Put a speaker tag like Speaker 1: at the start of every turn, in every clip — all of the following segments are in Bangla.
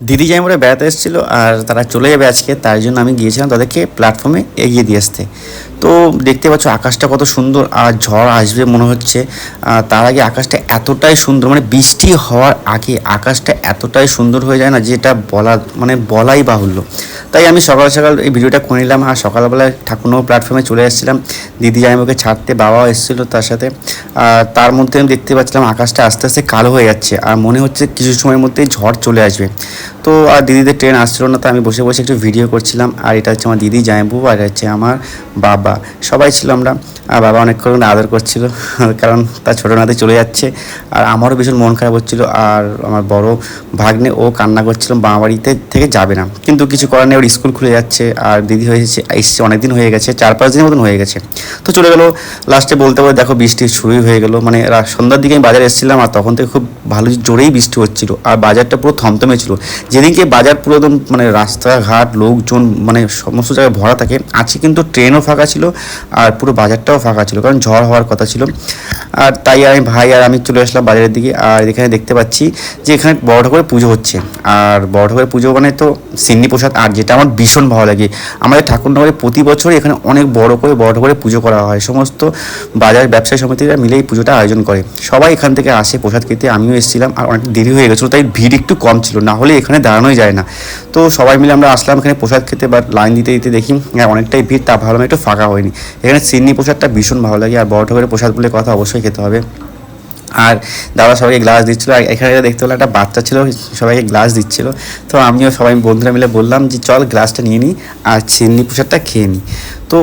Speaker 1: দিদি জামাইরা বেড়াতে এসেছিল আর তারা চলে যাবে আজকে, তার জন্য আমি গিয়েছিলাম তাদেরকে প্ল্যাটফর্মে এগিয়ে দিয়ে আসতে। তো দেখতে পাচ্ছ আকাশটা কত সুন্দর আর ঝড় আসবে মনে হচ্ছে। তার আগে আকাশটা এতটাই সুন্দর মানে বৃষ্টি হওয়ার আগে আকাশটা এতটাই সুন্দর হয়ে যায় না, যেটা বলা মানে বলাই বাহুল্য। তাই আমি সকাল সকাল এই ভিডিওটা করে নিলাম। আর সকালবেলায় ঠাকুরনগর প্ল্যাটফর্মে চলে এসেছিলাম। দিদি জামাইকে ছাড়তে বাবাও এসেছিল তার সাথে। আর তার মধ্যে আমি দেখতে পাচ্ছিলাম আকাশটা আস্তে আস্তে কালো হয়ে যাচ্ছে। আর মনে হচ্ছে কিছু সময়ের মধ্যেই ঝড় চলে আসবে। তো আর দিদিদের ট্রেন আসছিল না তো আমি বসে বসে একটু ভিডিও করছিলাম। আর এটা হচ্ছে আমার দিদি জামাইবু আর হচ্ছে আমার বাবা। সবাই ছিল আমরা। আর বাবা অনেকক্ষণ আদর করছিল, কারণ তার ছোটো নাতে চলে যাচ্ছে। আর আমারও ভীষণ মন খারাপ হচ্ছিল। আর আমার বড় ভাগ্নে ও কান্না করছিল বাবা বাড়িতে থেকে যাবে না। কিন্তু কিছু করার নেই স্কুল খুলে যাচ্ছে, আর দিদি হয়েছে এসছে অনেক দিন হয়ে গেছে, চার পাঁচ দিনের মতন হয়ে গেছে। তো চলে গেলো, লাস্টে বলতে বলতে দেখো বৃষ্টি শুরুই হয়ে গেলো মানে সন্ধ্যার দিকে আমি বাজারে এসেছিলাম, আর তখন থেকে খুব ভালো জোরেই বৃষ্টি হচ্ছিল, আর বাজারটা পুরো থমথমে ছিল। যেদিনকে বাজার পুরো একদম মানে রাস্তাঘাট, লোকজন মানে সমস্ত জায়গায় ভরা থাকে, আজকে কিন্তু ট্রেনও ফাঁকা ছিল, আর পুরো বাজারটাও ফাঁকা ছিল, কারণ ঝড় হওয়ার কথা ছিল। আর তাই আমি ভাই আর আমি চলে আসলাম বাজারের দিকে। আর এখানে দেখতে পাচ্ছি যে এখানে বড় ঠাকুরের পুজো হচ্ছে। আর বড় ঠাকুরের পুজো মানে তো সিন্নি প্রসাদ। আর যেটা আমার ভীষণ ভালো লাগে, আমাদের ঠাকুরনগরে প্রতি বছর এখানে অনেক বড় করে বড় ঠাকুরের পুজো করা হয়। সমস্ত বাজার ব্যবসায়ী সমিতিরা মিলে এই পুজোটা আয়োজন করে। সবাই এখান থেকে আসে প্রসাদ খেতে। আমিও এসেছিলাম আর অনেক দেরি হয়ে গেছিল, তাই ভিড় একটু কম ছিল। না হলে এখানে দাঁড়ানোই যায় না। তো সবাই মিলে আমরা আসলাম এখানে প্রসাদ খেতে বা লাইন দিতে দিতে দেখি হ্যাঁ অনেকটাই ভিড়, তা ভালো একটু ফাঁকা হয়নি। এখানে সিন্নি প্রসাদটা ভীষণ ভালো লাগে। আর বড় ঠাকুরের প্রসাদ বলে কথা অবশ্যই খেতে হবে। আর দাদা সবাইকে গ্লাস দিচ্ছিল। আর এখানে দেখতে পেলাম, একটা বাচ্চা ছিল, সবাইকে গ্লাস দিচ্ছিল। তো আমিও সবাই বন্ধুরা মিলে বললাম যে, চল গ্লাসটা নিয়ে নিই আর চিন্নি প্রসাদটা খেয়ে নিই তো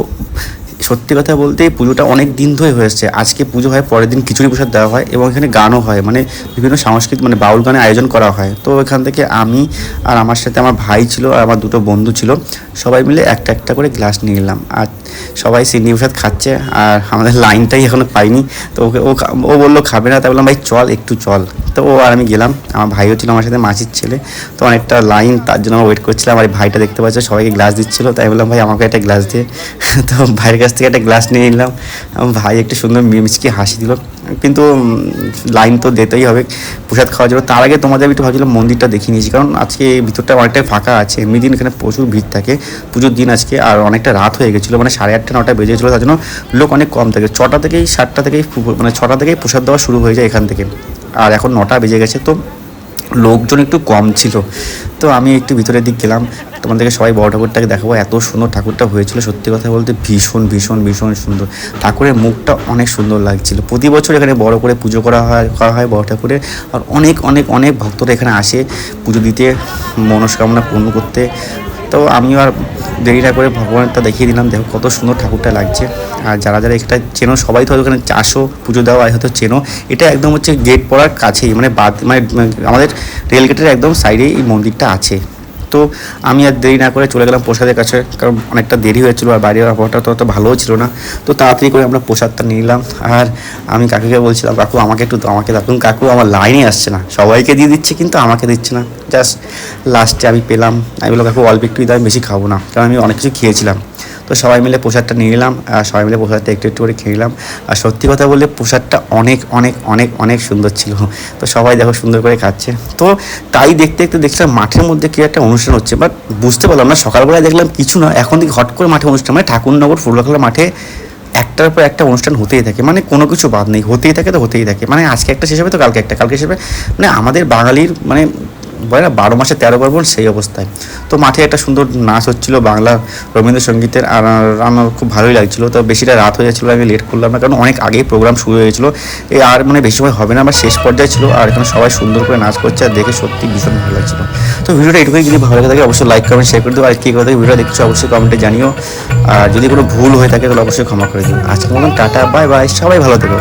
Speaker 1: সত্যি কথা বলতে এই পুজোটা অনেক দিন ধরে হয়েছে আজকে পুজো হয়, পরের দিন খিচুড়ি প্রসাদ দেওয়া হয় এবং এখানে গানও হয় মানে বিভিন্ন সাংস্কৃতিক মানে বাউল গানের আয়োজন করা হয়। তো এখান থেকে আমি আর আমার সাথে আমার ভাই ছিল আর আমার দুটো বন্ধু ছিল, সবাই মিলে একটা একটা করে গ্লাস নিয়ে নিলাম। আর সবাই সিডনি প্রসাদ খাচ্ছে আর আমাদের লাইনটাই এখনও পাইনি। তো ওকে, ও বলল, খাবে না? তাই বললাম, ভাই, চল, একটু চল। তো ও আর আমি গেলাম। আমার ভাইও ছিল, আমার সাথে মাসির ছেলে। তো অনেকটা লাইন, তার জন্য আমরা ওয়েট করছিলাম। আর ভাইটা দেখতে পাচ্ছে, সবাইকে গ্লাস দিচ্ছিল। তাই বললাম, ভাই, আমাকে একটা গ্লাস দিয়ে তো ভাইয়ের কাছ থেকে একটা গ্লাস নিয়ে নিলাম। ভাই একটু সুন্দর মিচকি হাসি দিল। কিন্তু লাইন তো দিতেই হবে। প্রসাদ খাওয়ার জন্য তার আগে তোমাদের একটু ভাবছিলাম মন্দিরটা দেখিয়ে নিয়েছি। কারণ আজকে ভিতরটা অনেকটাই ফাঁকা আছে। এমনি দিন এখানে প্রচুর ভিড় থাকে। পুজোর দিন আজকে আর অনেকটা রাত হয়ে গেছিল। মানে সাড়ে আটটা, নটা বেজে গেছিল। তার জন্য লোক অনেক কম থাকে। ছটা থেকেই সাতটা থেকেই মানে ছটা থেকেই প্রসাদ দেওয়া শুরু হয়ে যায় এখান থেকে। আর এখন নটা বেজে গেছে। তো লোকজন একটু কম ছিল। তো আমি একটু ভিতরের দিক গেলাম। তোমাদেরকে সবাই বড় ঠাকুরটাকে দেখাবো। এত সুন্দর ঠাকুরটা হয়েছিল, সত্যি কথা বলতে ভীষণ ভীষণ ভীষণ সুন্দর। ঠাকুরের মুখটা অনেক সুন্দর লাগছিল। প্রতি বছর এখানে বড় করে পুজো করা হয় করা হয় বড় ঠাকুরের। আর অনেক অনেক অনেক ভক্তরা এখানে আসে পুজো দিতে, মনস্কামনা পূর্ণ করতে। তো আমিও আর দেরি না করে ভগবানটা দেখিয়ে দিলাম। দেখো কত সুন্দর ঠাকুরটা লাগছে। আর যারা যারা এটা চেনো, সবাই তো ওখানে চাষও, পুজো দেওয়া হয়তো চেনো। এটা একদম হচ্ছে গেট পড়ার কাছেই মানে বাদ মানে আমাদের রেলগেটের একদম সাইডেই এই মন্দিরটা আছে। তো আমি আর দেরি না করে চলে গেলাম প্রসাদের কাছে, কারণ অনেকটা দেরি হয়েছিল আর বাইরের আবহাওয়াটা তো অত ভালোও ছিল না। তো তাড়াতাড়ি করে আমরা প্রসাদটা নিলাম। আর আমি কাকুকে বলছিলাম, কাকু, আমাকে একটু আমাকে দেখুন কাকু আমার লাইনে আসছে না। সবাইকে দিয়ে দিচ্ছে, কিন্তু আমাকে দিচ্ছে না। জাস্ট লাস্টে আমি পেলাম। আমি বললাম, কাকু, অল্প একটু দাম বেশি খাব না। কারণ আমি অনেক কিছু খেয়েছিলাম। তো সবাই মিলে প্রসাদটা নিয়ে নিলাম, আর সবাই মিলে প্রসাদটা একটু একটু করে খেয়ে নিলাম। আর সত্যি কথা বললে প্রসাদটা অনেক অনেক অনেক অনেক সুন্দর ছিল। তো সবাই দেখো সুন্দর করে খাচ্ছে। তো তাই দেখতে দেখতে দেখছিলাম মাঠের মধ্যে কি একটা অনুষ্ঠান হচ্ছে বাট বুঝতে পারলাম না। সকালবেলায় দেখলাম কিছু না, এখন থেকে হট করে মাঠে অনুষ্ঠান মানে ঠাকুরনগর ফুটবল খেলার মাঠে একটার পর একটা অনুষ্ঠান হতেই থাকে। মানে কোনো কিছু বাদ নেই, হতেই থাকে তো হতেই থাকে। মানে আজকে একটা শেষ হবে তো কালকে একটা, কালকে শেষ হবে। মানে আমাদের বাঙালির মানে বলে না, বারো মাসে তেরো পার্বণ সেই অবস্থায়। তো মাঠে একটা সুন্দর নাচ হচ্ছিল বাংলা রবীন্দ্রসঙ্গীতের, আর আমার খুব ভালোই লাগছিল। তো বেশিটা রাত হয়ে যাচ্ছিল, আমি লেট করলাম না, কারণ অনেক আগেই প্রোগ্রাম শুরু হয়ে গেছিল। এই আর মানে বেশি সময় হবে না, আমার শেষ পর্যায়ে ছিল, আর এখানে সবাই সুন্দর করে নাচ করছে, আর দেখে সত্যি ভীষণ ভালো লাগছিল। তো ভিডিওটা এটুকুই, যদি ভালো লাগে থাকে অবশ্যই লাইক কমেন্ট শেয়ার করে দেবো আর কী কথা ভিডিও দেখছ অবশ্যই কমেন্টে জানিও। আর যদি কোনো ভুল হয়ে থাকে, তাহলে অবশ্যই ক্ষমা করে দিও। আজকের মতন টাটা বাই বাই সবাই ভালো থেকো।